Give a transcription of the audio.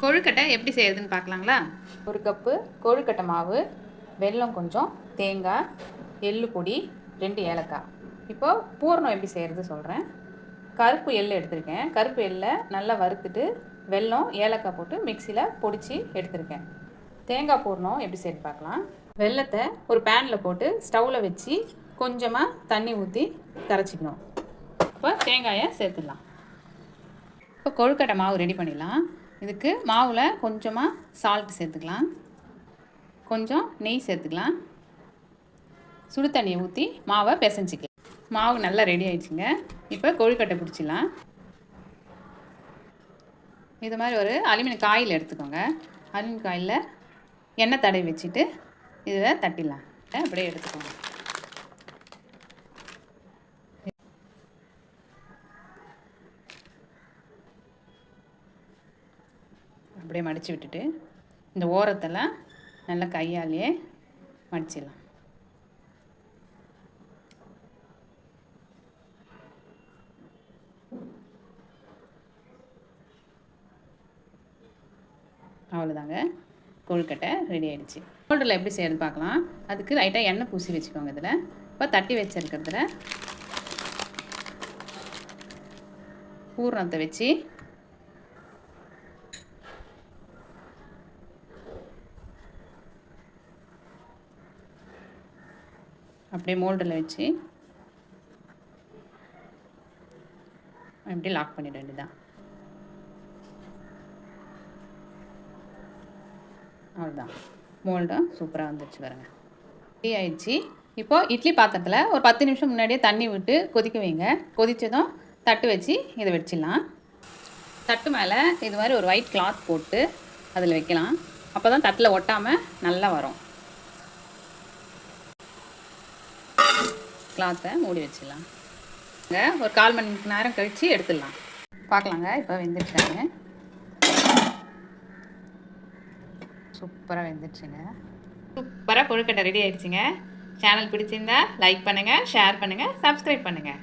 கொழுக்கட்டை எப்படி செய்யறதுன்னு பார்க்கலாங்களா? ஒரு கப்பு கொழுக்கட்டை மாவு வெல்லம் கொஞ்சம் தேங்காய் எள்ளு பொடி ரெண்டு ஏலக்காய். இப்போ பூரணம் எப்படி செய்கிறது சொல்கிறேன் கருப்பு எள்ளு எடுத்திருக்கேன். கருப்பு எள்ளை நல்லா வறுத்துட்டு வெல்லம் ஏலக்காய் போட்டு மிக்சியில் பொடிச்சு எடுத்திருக்கேன். தேங்காய் பூரணம் எப்படி செய்து பார்க்கலாம். வெல்லத்தை ஒரு பேனில் போட்டு ஸ்டவ்வில் வச்சு கொஞ்சமாக தண்ணி ஊற்றி கரைச்சிக்கணும். இப்போ தேங்காயை சேர்த்துடலாம். இப்போ கொழுக்கட்டை மாவு ரெடி பண்ணிடலாம். இதுக்கு மாவில் கொஞ்சமாக சால்ட் சேர்த்துக்கலாம். கொஞ்சம் நெய் சேர்த்துக்கலாம். சுடு தண்ணியை ஊற்றி மாவை பிசைஞ்சிக்கலாம். மாவு நல்லா ரெடி ஆயிடுச்சுங்க. இப்போ கொழுக்கட்டை பிடிச்சிடலாம். இது மாதிரி ஒரு அலுமினியம் காயில் எடுத்துக்கோங்க. அலுமினியம் காயில் எண்ணெய் தடவி வச்சுட்டு இதில் தட்டிடலாம். அப்படியே எடுத்துக்கோங்க. அப்படியே மடித்து விட்டுட்டு இந்த ஓரத்தெல்லாம் நல்லா கையாலேயே மடிச்சிடலாம். அவ்வளோதாங்க. கொழுக்கட்டை ரெடி ஆகிடுச்சு மோல்டில் எப்படி செய்யறது பார்க்கலாம். அதுக்கு லைட்டாக எண்ணெய் பூசி வச்சுக்கோங்க இதில். இப்போ தட்டி வச்சிருக்கிறதுல பூரணத்தை வச்சு அப்படியே மோல்டில் வச்சு அப்படியே லாக் பண்ணிட வேண்டியதான் அவ்வளோதான் மோல்டும் சூப்பராக வந்துருச்சு பாருங்க. ரெடி ஆயிடுச்சு. இப்போது இட்லி பாத்திரத்தில் ஒரு பத்து நிமிஷம் முன்னாடியே தண்ணி விட்டு கொதிக்க வைங்க. கொதித்ததும் தட்டு வச்சு இதை வச்சிடலாம் தட்டு மேலே இது மாதிரி ஒரு ஒயிட் கிளாத் போட்டு அதில் வைக்கலாம். அப்போ தான் தட்டில் ஒட்டாமல் நல்லா வரும். கிளாத்தை மூடி வச்சிடலாம். ஒரு கால் மணி நேரம் கழித்து எடுத்துடலாம். பார்க்கலாங்க இப்போ வெந்துடுச்சாங்க சூப்பராக வெந்துருச்சுங்க. சூப்பராக கொழுக்கட்டை ரெடி ஆயிடுச்சுங்க. சேனல் பிடிச்சிருந்தா லைக் பண்ணுங்கள் ஷேர் பண்ணுங்கள் சப்ஸ்கிரைப் பண்ணுங்கள்